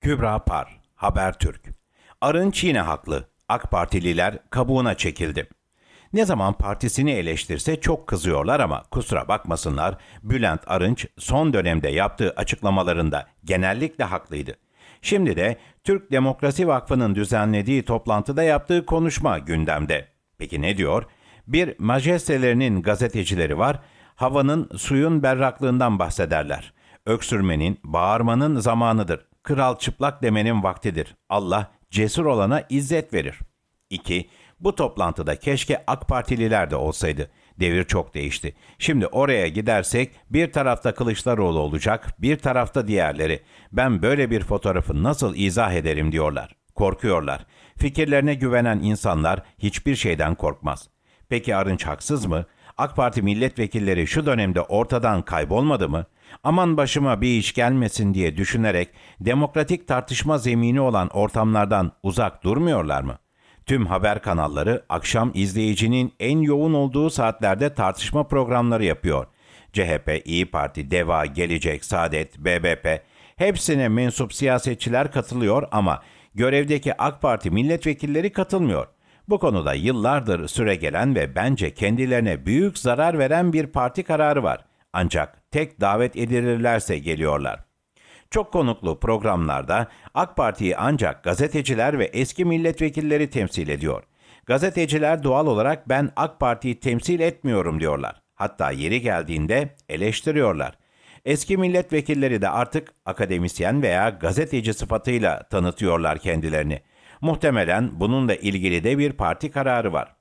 Kübra Par, Habertürk. Arınç yine haklı. AK Partililer kabuğuna çekildi. Ne zaman partisini eleştirse çok kızıyorlar ama kusura bakmasınlar Bülent Arınç son dönemde yaptığı açıklamalarında genellikle haklıydı. Şimdi de Türk Demokrasi Vakfı'nın düzenlediği toplantıda yaptığı konuşma gündemde. Peki ne diyor? Bir majestelerinin gazetecileri var, havanın suyun berraklığından bahsederler. Öksürmenin, bağırmanın zamanıdır. Kral çıplak demenin vaktidir. Allah cesur olana izzet verir. 2. Bu toplantıda keşke AK Partililer de olsaydı. Devir çok değişti. Şimdi oraya gidersek bir tarafta Kılıçdaroğlu olacak, bir tarafta diğerleri. Ben böyle bir fotoğrafı nasıl izah ederim diyorlar. Korkuyorlar. Fikirlerine güvenen insanlar hiçbir şeyden korkmaz. Peki Arınç haksız mı? AK Parti milletvekilleri şu dönemde ortadan kaybolmadı mı? Aman başıma bir iş gelmesin diye düşünerek demokratik tartışma zemini olan ortamlardan uzak durmuyorlar mı? Tüm haber kanalları akşam izleyicinin en yoğun olduğu saatlerde tartışma programları yapıyor. CHP, İyi Parti, DEVA, Gelecek, Saadet, BBP hepsine mensup siyasetçiler katılıyor ama görevdeki AK Parti milletvekilleri katılmıyor. Bu konuda yıllardır süre gelen ve bence kendilerine büyük zarar veren bir parti kararı var. Ancak tek davet edilirlerse geliyorlar. Çok konuklu programlarda AK Parti'yi ancak gazeteciler ve eski milletvekilleri temsil ediyor. Gazeteciler doğal olarak ben AK Parti'yi temsil etmiyorum diyorlar. Hatta yeri geldiğinde eleştiriyorlar. Eski milletvekilleri de artık akademisyen veya gazeteci sıfatıyla tanıtıyorlar kendilerini. Muhtemelen bununla ilgili de bir parti kararı var.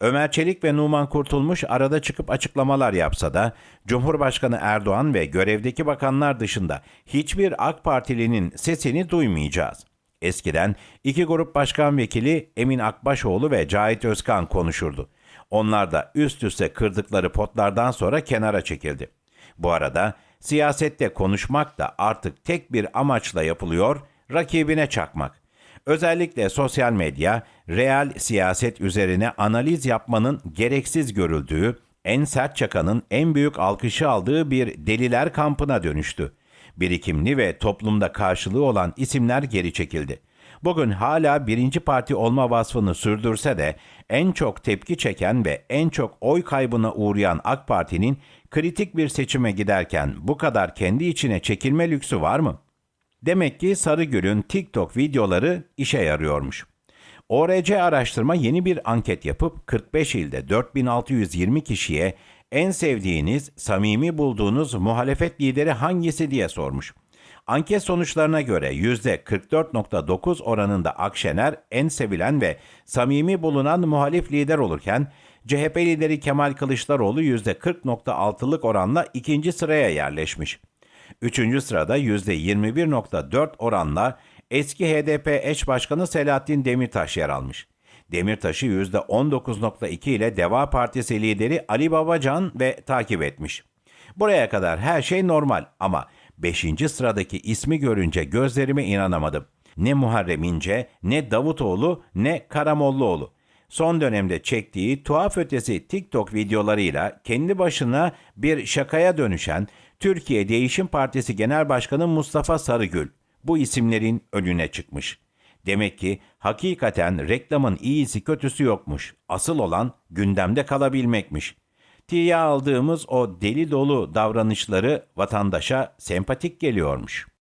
Ömer Çelik ve Numan Kurtulmuş arada çıkıp açıklamalar yapsa da Cumhurbaşkanı Erdoğan ve görevdeki bakanlar dışında hiçbir AK Partilinin sesini duymayacağız. Eskiden iki grup başkan vekili Emin Akbaşoğlu ve Cahit Özkan konuşurdu. Onlar da üst üste kırdıkları potlardan sonra kenara çekildi. Bu arada siyasette konuşmak da artık tek bir amaçla yapılıyor, rakibine çakmak. Özellikle sosyal medya, real siyaset üzerine analiz yapmanın gereksiz görüldüğü, en sert çakanın en büyük alkışı aldığı bir deliler kampına dönüştü. Birikimli ve toplumda karşılığı olan isimler geri çekildi. Bugün hala birinci parti olma vasfını sürdürse de en çok tepki çeken ve en çok oy kaybına uğrayan AK Parti'nin kritik bir seçime giderken bu kadar kendi içine çekilme lüksü var mı? Demek ki Sarıgül'ün TikTok videoları işe yarıyormuş. ORC araştırma yeni bir anket yapıp 45 ilde 4620 kişiye en sevdiğiniz, samimi bulduğunuz muhalefet lideri hangisi diye sormuş. Anket sonuçlarına göre %44.9 oranında Akşener en sevilen ve samimi bulunan muhalif lider olurken CHP lideri Kemal Kılıçdaroğlu %40.6'lık oranla ikinci sıraya yerleşmiş. Üçüncü sırada %21.4 oranla eski HDP eş başkanı Selahattin Demirtaş yer almış. Demirtaş'ı %19.2 ile Deva Partisi lideri Ali Babacan ve takip etmiş. Buraya kadar her şey normal ama 5. sıradaki ismi görünce gözlerime inanamadım. Ne Muharrem İnce, ne Davutoğlu, ne Karamollaoğlu. Son dönemde çektiği tuhaf ötesi TikTok videolarıyla kendi başına bir şakaya dönüşen Türkiye Değişim Partisi Genel Başkanı Mustafa Sarıgül bu isimlerin önüne çıkmış. Demek ki hakikaten reklamın iyisi kötüsü yokmuş. Asıl olan gündemde kalabilmekmiş. Tiye aldığımız o deli dolu davranışları vatandaşa sempatik geliyormuş.